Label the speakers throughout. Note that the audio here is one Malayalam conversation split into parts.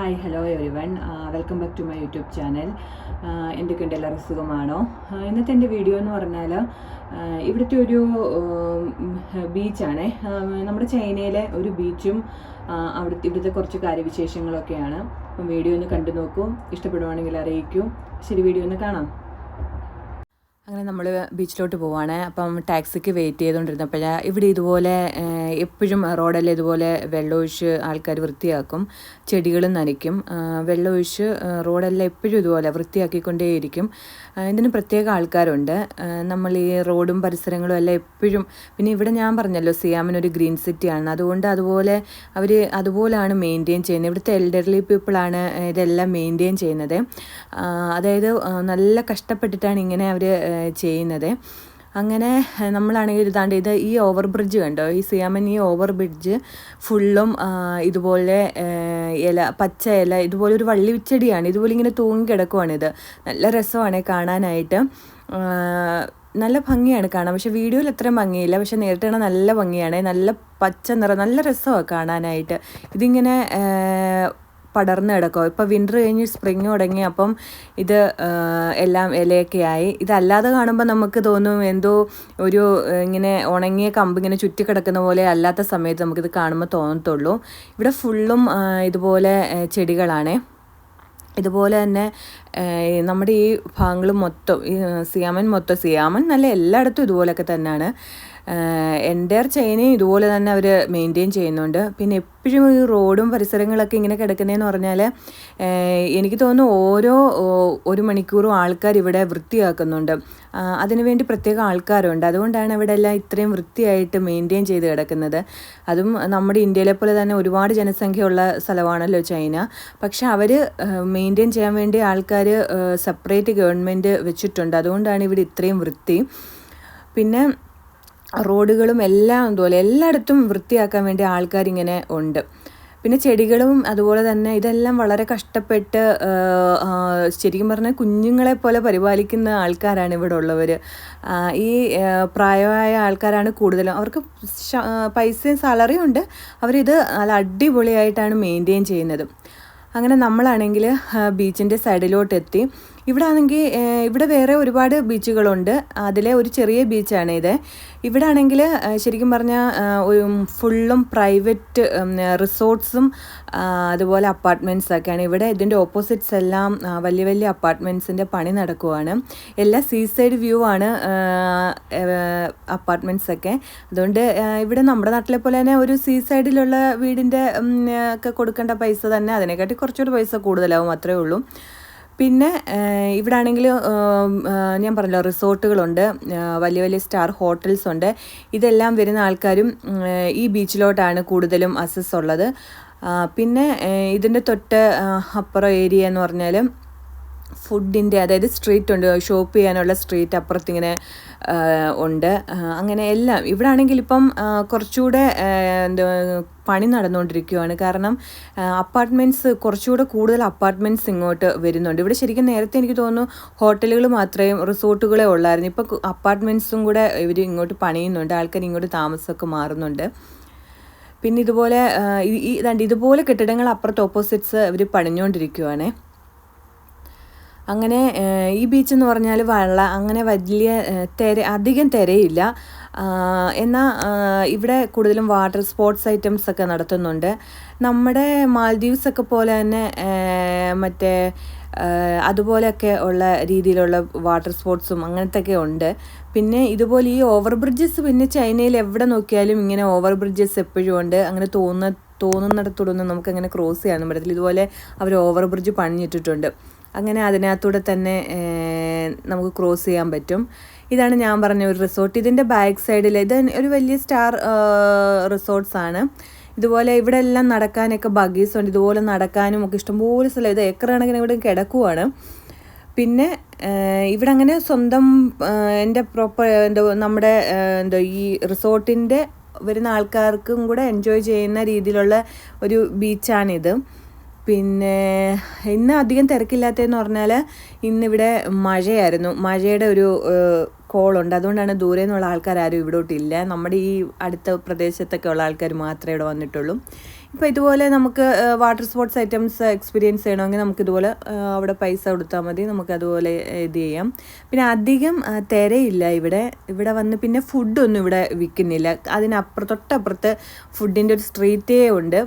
Speaker 1: Hi hello everyone welcome back to my YouTube channel എന്തൊക്കെയുണ്ട് എല്ലാവരും സുഖമാണോ? ഇന്നത്തെ എന്റെ വീഡിയോ എന്ന് പറഞ്ഞാൽ ഇവിടുത്തെ ഒരു ബീച്ചാണ്. നമ്മുടെ ചൈനയിലെ ഒരു ബീച്ചും അവിടുത്തെ ഇവിടുത്തെ കുറച്ച് കാര്യവിശേഷങ്ങളൊക്കെയാണ്. അപ്പം വീഡിയോ ഒന്ന് കണ്ടു നോക്കൂ. ഇഷ്ടപ്പെടുവാണെങ്കിൽ അറിയിക്കൂ. ശരി വീഡിയോ ഒന്ന് കാണാം. അങ്ങനെ നമ്മൾ ബീച്ചിലോട്ട് പോവാണ്. അപ്പം ടാക്സിക്ക് വെയിറ്റ് ചെയ്തുകൊണ്ടിരുന്നപ്പോൾ ഇവിടെ ഇതുപോലെ എപ്പോഴും റോഡെല്ലാം ഇതുപോലെ വെള്ളമൊഴിച്ച് ആൾക്കാർ വൃത്തിയാക്കും ചെടികളും നനയ്ക്കും. വെള്ളമൊഴിച്ച് റോഡെല്ലാം എപ്പോഴും ഇതുപോലെ വൃത്തിയാക്കിക്കൊണ്ടേയിരിക്കും. ഇതിന് പ്രത്യേക ആൾക്കാരുണ്ട്. നമ്മൾ ഈ റോഡും പരിസരങ്ങളും എല്ലാം എപ്പോഴും പിന്നെ ഇവിടെ ഞാൻ പറഞ്ഞല്ലോ സിയാമിനൊരു ഗ്രീൻ സിറ്റിയാണ്. അതുകൊണ്ട് അതുപോലെ അവർ അതുപോലെയാണ് മെയിന്റെയിൻ ചെയ്യുന്നത്. ഇവിടുത്തെ എൽഡർലി പീപ്പിളാണ് ഇതെല്ലാം മെയിന്റെയിൻ ചെയ്യുന്നത്. അതായത് നല്ല കഷ്ടപ്പെട്ടിട്ടാണ് ഇങ്ങനെ അവർ ചെയ്യുന്നത്. അങ്ങനെ നമ്മളാണെങ്കിൽ ഇതാണ്ട് ഇത് ഈ ഓവർ ബ്രിഡ്ജ് കണ്ടോ? ഈ സിയാമൻ ഈ ഓവർ ബ്രിഡ്ജ് ഫുള്ളും ഇതുപോലെ ഇല പച്ച ഇല ഇതുപോലെ ഒരു വള്ളി ചെടിയാണ്. ഇതുപോലെ ഇങ്ങനെ തൂങ്ങി കിടക്കുവാണിത് നല്ല രസമാണ് കാണാനായിട്ട്. നല്ല ഭംഗിയാണ് കാണാൻ. പക്ഷേ വീഡിയോയിൽ അത്രയും ഭംഗിയില്ല. പക്ഷെ നേരിട്ട് നല്ല ഭംഗിയാണ്. നല്ല പച്ച നിറം നല്ല രസമാണ് കാണാനായിട്ട്. ഇതിങ്ങനെ പടർന്ന് കിടക്കും. ഇപ്പോൾ വിന്റർ കഴിഞ്ഞ് സ്പ്രിങ് തുടങ്ങി അപ്പം ഇത് എല്ലാം ഇലയൊക്കെ ആയി. ഇതല്ലാതെ കാണുമ്പോൾ നമുക്ക് തോന്നും എന്തോ ഒരു ഇങ്ങനെ ഉണങ്ങിയ കമ്പ് ഇങ്ങനെ ചുറ്റി കിടക്കുന്ന പോലെ അല്ലാത്ത സമയത്ത് നമുക്കിത് കാണുമ്പോൾ തോന്നത്തുള്ളൂ. ഇവിടെ ഫുള്ളും ഇതുപോലെ ചെടികളാണ്. ഇതുപോലെ തന്നെ നമ്മുടെ ഈ ഭാഗങ്ങൾ മൊത്തം സിയാമൻ മൊത്തം സിയാമൻ നല്ല എല്ലായിടത്തും ഇതുപോലെയൊക്കെ തന്നെയാണ് എന്റെ ചൈനയും ഇതുപോലെ തന്നെ അവർ മെയിന്റെയിൻ ചെയ്യുന്നുണ്ട്. പിന്നെ എപ്പോഴും ഈ റോഡും പരിസരങ്ങളൊക്കെ ഇങ്ങനെ കിടക്കുന്നതെന്ന് പറഞ്ഞാൽ എനിക്ക് തോന്നുന്നു ഓരോ ഒരു മണിക്കൂറും ആൾക്കാർ ഇവിടെ വൃത്തിയാക്കുന്നുണ്ട്. അതിനുവേണ്ടി പ്രത്യേക ആൾക്കാരുണ്ട്. അതുകൊണ്ടാണ് ഇവിടെ എല്ലാം ഇത്രയും വൃത്തിയായിട്ട് മെയിന്റെയിൻ ചെയ്ത് കിടക്കുന്നത്. അതും നമ്മുടെ ഇന്ത്യയിലെ പോലെ തന്നെ ഒരുപാട് ജനസംഖ്യയുള്ള സ്ഥലമാണല്ലോ ചൈന. പക്ഷെ അവർ മെയിന്റെയിൻ ചെയ്യാൻ വേണ്ടി ആൾക്കാർ സെപ്പറേറ്റ് ഗവൺമെന്റ് വെച്ചിട്ടുണ്ട്. അതുകൊണ്ടാണ് ഇവിടെ ഇത്രയും വൃത്തി. പിന്നെ റോഡുകളും എല്ലാം അതുപോലെ എല്ലായിടത്തും വൃത്തിയാക്കാൻ വേണ്ടി ആൾക്കാരിങ്ങനെ ഉണ്ട്. പിന്നെ ചെടികളും അതുപോലെ തന്നെ ഇതെല്ലാം വളരെ കഷ്ടപ്പെട്ട് ശരിക്കും പറഞ്ഞാൽ കുഞ്ഞുങ്ങളെ പോലെ പരിപാലിക്കുന്ന ആൾക്കാരാണ് ഇവിടെ ഉള്ളവർ ഈ പ്രായമായ ആൾക്കാരാണ് കൂടുതലും. അവർക്ക് പൈസയും സാലറിയും ഉണ്ട്. അവരിത് നല്ല അടിപൊളിയായിട്ടാണ് മെയിന്റെയിൻ ചെയ്യുന്നത്. അങ്ങനെ നമ്മളാണെങ്കിൽ ബീച്ചിന്റെ സൈഡിലോട്ട് എത്തി ഇവിടെ ആണെങ്കിൽ ഇവിടെ വേറെ ഒരുപാട് ബീച്ചുകളുണ്ട്. അതിലെ ഒരു ചെറിയ ബീച്ചാണ് ഇത് ഇവിടെ ആണെങ്കിൽ ശരിക്കും പറഞ്ഞാൽ ഒരു ഫുള്ളും പ്രൈവറ്റ് റിസോർട്ട്സും അതുപോലെ അപ്പാർട്ട്മെന്റ്സൊക്കെയാണ്. ഇവിടെ ഇതിന്റെ ഓപ്പോസിറ്റ്സ് എല്ലാം വലിയ വലിയ അപ്പാർട്ട്മെന്റ്സിന്റെ പണി നടക്കുവാണ്. എല്ലാ സീ സൈഡ് വ്യൂ ആണ് അപ്പാർട്ട്മെന്റ്സൊക്കെ. അതുകൊണ്ട് ഇവിടെ നമ്മുടെ നാട്ടിലെ പോലെ തന്നെ ഒരു സീ സൈഡിലുള്ള വീടിന്റെ ഒക്കെ കൊടുക്കേണ്ട പൈസ തന്നെ അതിനെക്കാട്ടി കുറച്ചുകൂടി പൈസ കൂടുതലാവും അത്രേ ഉള്ളൂ. പിന്നെ ഇവിടെ ആണെങ്കിൽ ഞാൻ പറഞ്ഞല്ലോ റിസോർട്ടുകളുണ്ട് വലിയ വലിയ സ്റ്റാർ ഹോട്ടൽസ് ഉണ്ട്. ഇതെല്ലാം വരുന്ന ആൾക്കാരും ഈ ബീച്ചിലോട്ടാണ് കൂടുതലും അസസ് ഉള്ളത്. പിന്നെ ഇതിന്റെ തൊട്ട് അപ്പുറം ഏരിയ എന്ന് പറഞ്ഞാൽ ഫുഡിന്റെ അതായത് സ്ട്രീറ്റ് ഉണ്ട് ഷോപ്പ് ചെയ്യാനുള്ള സ്ട്രീറ്റ് അപ്പുറത്തിങ്ങനെ ഉണ്ട്. അങ്ങനെ എല്ലാം. ഇവിടെ ആണെങ്കിൽ ഇപ്പം കുറച്ചുകൂടെ എന്താ പണി നടന്നുകൊണ്ടിരിക്കുകയാണ് കാരണം അപ്പാർട്ട്മെന്റ്സ് കുറച്ചുകൂടെ കൂടുതൽ അപ്പാർട്ട്മെന്റ്സ് ഇങ്ങോട്ട് വരുന്നുണ്ട്. ഇവിടെ ശരിക്കും നേരത്തെ എനിക്ക് തോന്നുന്നു ഹോട്ടലുകൾ മാത്രമേ റിസോർട്ടുകളെ ഉള്ളായിരുന്നു. ഇപ്പോൾ അപ്പാർട്ട്മെന്റ്സും കൂടെ ഇവർ ഇങ്ങോട്ട് പണിയുന്നുണ്ട്. ആൾക്കാർ ഇങ്ങോട്ട് താമസമൊക്കെ മാറുന്നുണ്ട്. പിന്നെ ഇതുപോലെ ഈ ഇതുപോലെ കെട്ടിടങ്ങൾ അപ്പുറത്ത് ഓപ്പോസിറ്റ്സ് ഇവർ പണിഞ്ഞുകൊണ്ടിരിക്കുവാണേ. അങ്ങനെ ഈ ബീച്ച് എന്ന് പറഞ്ഞാൽ വള്ള അങ്ങനെ വലിയ തിര അധികം തിരയില്ല. എന്നാൽ ഇവിടെ കൂടുതലും വാട്ടർ സ്പോർട്സ് ഐറ്റംസ് ഒക്കെ നടത്തുന്നുണ്ട്. നമ്മുടെ മാൽദീവ്സ് ഒക്കെ പോലെ തന്നെ മറ്റേ അതുപോലെയൊക്കെ ഉള്ള രീതിയിലുള്ള വാട്ടർ സ്പോർട്സും അങ്ങനത്തെ ഒക്കെ ഉണ്ട്. പിന്നെ ഇതുപോലെ ഈ ഓവർ ബ്രിഡ്ജസ് പിന്നെ ചൈനയിൽ എവിടെ നോക്കിയാലും ഇങ്ങനെ ഓവർ ബ്രിഡ്ജസ് എപ്പോഴും ഉണ്ട്. അങ്ങനെ തോന്നുന്ന തോന്നുന്നിടത്തോടൊന്നും നമുക്കങ്ങനെ ക്രോസ് ചെയ്യാനും പറ്റത്തില്ല. ഇതുപോലെ അവർ ഓവർ ബ്രിഡ്ജ് പണിഞ്ഞിട്ടിട്ടുണ്ട്. അങ്ങനെ അതിനകത്തൂടെ തന്നെ നമുക്ക് ക്രോസ് ചെയ്യാൻ പറ്റും. ഇതാണ് ഞാൻ പറഞ്ഞ ഒരു റിസോർട്ട്. ഇതിന്റെ ബാക്ക് സൈഡിൽ ഇത് ഒരു വലിയ സ്റ്റാർ റിസോർട്ട്സ് ആണ്. ഇതുപോലെ ഇവിടെ എല്ലാം നടക്കാനൊക്കെ ബഗീസ് ഉണ്ട്. ഇതുപോലെ നടക്കാനും ഒക്കെ ഇഷ്ടംപോലെ സ്ഥലം. ഇത് ഏക്കർ കണക്കിന് ഇവിടെ കിടക്കുവാണ്. പിന്നെ ഇവിടെ അങ്ങനെ സ്വന്തം എന്റെ പ്രോപ്പർ എന്തോ നമ്മുടെ എന്തോ ഈ റിസോർട്ടിന്റെ വരുന്ന ആൾക്കാർക്കും കൂടെ എൻജോയ് ചെയ്യുന്ന രീതിയിലുള്ള ഒരു ബീച്ചാണിത് പിന്നെ ഇന്ന് അധികം തിരക്കില്ലാത്തതെന്ന് പറഞ്ഞാൽ ഇന്നിവിടെ മഴയായിരുന്നു. മഴയുടെ ഒരു കോളുണ്ട്. അതുകൊണ്ടാണ് ദൂരെ നിന്നുള്ള ആൾക്കാർ ആരും ഇവിടോട്ടില്ല നമ്മുടെ ഈ അടുത്ത പ്രദേശത്തൊക്കെ ഉള്ള ആൾക്കാർ മാത്രമേ ഇവിടെ വന്നിട്ടുള്ളൂ. ഇപ്പോൾ ഇതുപോലെ നമുക്ക് വാട്ടർ സ്പോർട്സ് ഐറ്റംസ് എക്സ്പീരിയൻസ് ചെയ്യണമെങ്കിൽ നമുക്ക് ഇതുപോലെ അവിടെ പൈസ കൊടുത്താൽ മതി. നമുക്ക് അതുപോലെ ഇത് ചെയ്യാം. പിന്നെ അധികം തിരയില്ല ഇവിടെ. ഇവിടെ വന്ന് പിന്നെ ഫുഡൊന്നും ഇവിടെ വിൽക്കുന്നില്ല. അതിനപ്പുറത്തൊട്ടപ്പുറത്ത് ഫുഡിന്റെ ഒരു സ്ട്രീറ്റേ ഉണ്ട്.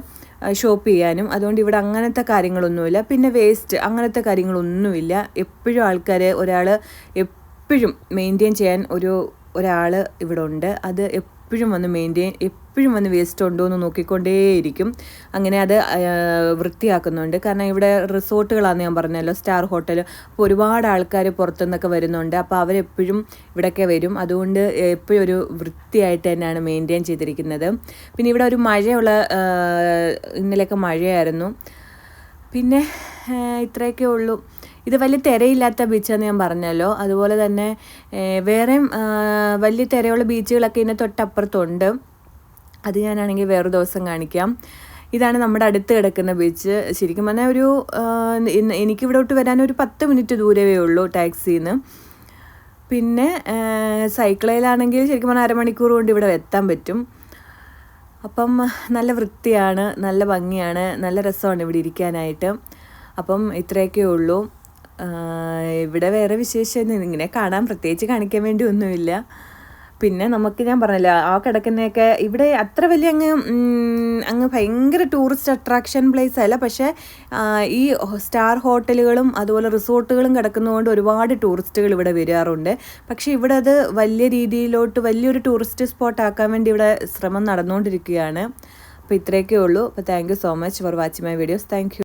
Speaker 1: ഷോപ്പ് ചെയ്യാനും. അതുകൊണ്ട് ഇവിടെ അങ്ങനത്തെ കാര്യങ്ങളൊന്നുമില്ല. പിന്നെ വേസ്റ്റ് അങ്ങനത്തെ കാര്യങ്ങളൊന്നുമില്ല. എപ്പോഴും ആൾക്കാർ ഒരാൾ എപ്പോഴും മെയിന്റെയിൻ ചെയ്യാൻ ഒരു ഒരാൾ ഇവിടെ ഉണ്ട്. അത് എപ്പോഴും വന്ന് മെയിന്റെയിൻ എപ്പോഴും വന്ന് വേസ്റ്റ് ഉണ്ടോ എന്ന് നോക്കിക്കൊണ്ടേയിരിക്കും. അങ്ങനെ അത് വൃത്തിയാക്കുന്നുണ്ട്. കാരണം ഇവിടെ റിസോർട്ടുകളാണെന്ന് ഞാൻ പറഞ്ഞല്ലോ സ്റ്റാർ ഹോട്ടൽ. അപ്പോൾ ഒരുപാട് ആൾക്കാർ പുറത്തുനിന്നൊക്കെ വരുന്നുണ്ട്. അപ്പോൾ അവരെപ്പോഴും ഇവിടെയൊക്കെ വരും. അതുകൊണ്ട് എപ്പോഴും ഒരു വൃത്തിയായിട്ട് തന്നെയാണ് മെയിന്റെയിൻ ചെയ്തിരിക്കുന്നത്. പിന്നെ ഇവിടെ ഒരു മഴയുള്ള ഇന്നലെയൊക്കെ മഴയായിരുന്നു. പിന്നെ ഇത്രയൊക്കെ ഉള്ളൂ. ഇത് വലിയ തിരയില്ലാത്ത ബീച്ചാന്ന് ഞാൻ പറഞ്ഞല്ലോ. അതുപോലെ തന്നെ വേറെയും വലിയ തിരയുള്ള ബീച്ചുകളൊക്കെ ഇതിന് തൊട്ടപ്പുറത്തുണ്ട്. അത് ഞാനാണെങ്കിൽ വേറെ ദിവസം കാണിക്കാം. ഇതാണ് നമ്മുടെ അടുത്ത് കിടക്കുന്ന ബീച്ച് ശരിക്കും പറഞ്ഞാൽ ഒരു എനിക്കിവിടോട്ട് വരാൻ ഒരു പത്ത് മിനിറ്റ് ദൂരമേ ഉള്ളൂ ടാക്സിയിൽ നിന്ന് പിന്നെ സൈക്കിളിലാണെങ്കിൽ ശരിക്കും പറഞ്ഞാൽ അരമണിക്കൂർ കൊണ്ട് ഇവിടെ എത്താൻ പറ്റും. അപ്പം നല്ല വൃത്തിയാണ് നല്ല ഭംഗിയാണ് നല്ല രസമാണ് ഇവിടെ ഇരിക്കാനായിട്ട്. അപ്പം ഇത്രയൊക്കെ ഉള്ളൂ. ഇവിടെ വേറെ വിശേഷം ഇങ്ങനെ കാണാൻ പ്രത്യേകിച്ച് കാണിക്കാൻ വേണ്ടി ഒന്നുമില്ല. പിന്നെ നമുക്ക് ഞാൻ പറഞ്ഞില്ല ആ കിടക്കുന്നതൊക്കെ ഇവിടെ അത്ര വലിയ അങ്ങ് അങ്ങ് ഭയങ്കര ടൂറിസ്റ്റ് അട്രാക്ഷൻ പ്ലേസ് അല്ല. പക്ഷേ ഈ സ്റ്റാർ ഹോട്ടലുകളും അതുപോലെ റിസോർട്ടുകളും കിടക്കുന്നതുകൊണ്ട് ഒരുപാട് ടൂറിസ്റ്റുകൾ ഇവിടെ വരാറുണ്ട്. പക്ഷേ ഇവിടെ അത് വലിയ രീതിയിലോട്ട് വലിയൊരു ടൂറിസ്റ്റ് സ്പോട്ട് ആക്കാൻ വേണ്ടി ഇവിടെ ശ്രമം നടന്നുകൊണ്ടിരിക്കുകയാണ്. അപ്പോൾ ഇത്രയൊക്കെ ഉള്ളൂ. അപ്പോൾ thank so much for watching my videos thank